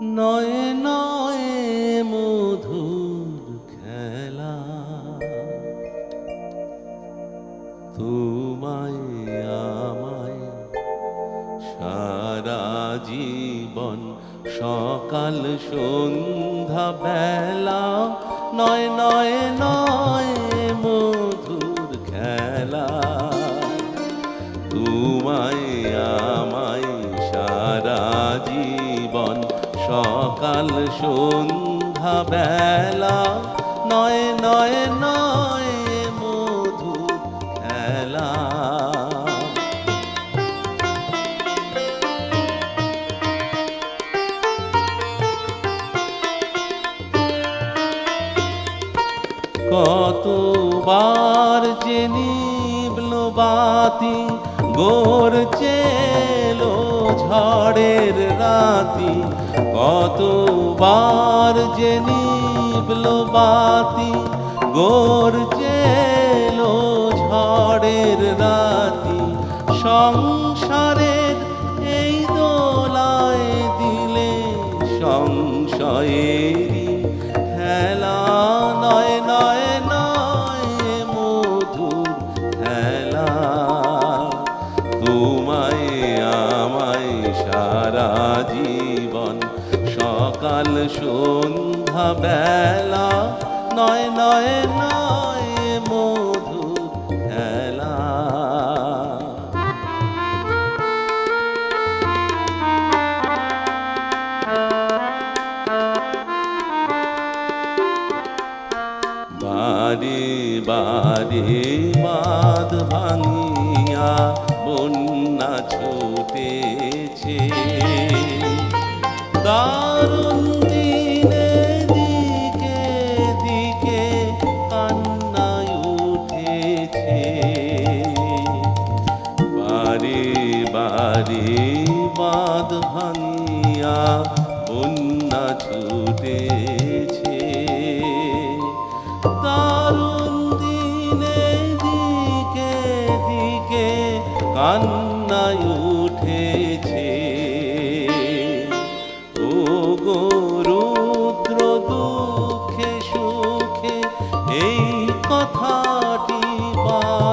নয়ে নয়ে মধুর খেলা। তোমায় আমায় সারা জীবন সকাল সন্ধ্যা বেলা নয় নয় নয় সকাল সন্ধ্যা বেলা নয় নয় নয় মধু খেলা। কতবার যে বাতি গোর চেলো ঝড়ের রাতি। কতবার যে নিবল বাতি, গোর চেলো ঝড়ের রাতি। সংসারের এই দোলায় দিলে সংশয়েরই জীবন সকাল, সন্ধ্যা, বেলা, নয় নয় নয় মধুর খেলা। বারে বারে বাদ ভাঙিয়া বন্যা ছুটেছে। দারুণ দিনে দিকে দিকে কান্নায় উঠেছে বারে বারে বাদ ভাঙিয়া বন্যা ছুটেছে দারুণ দিনে দিকে দিকে কান্নায় উঠেছে।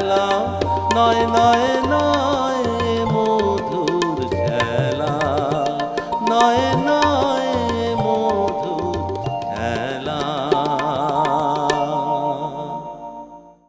খেলা। নয় নয় নয় মধুর খেলা। নয় নয়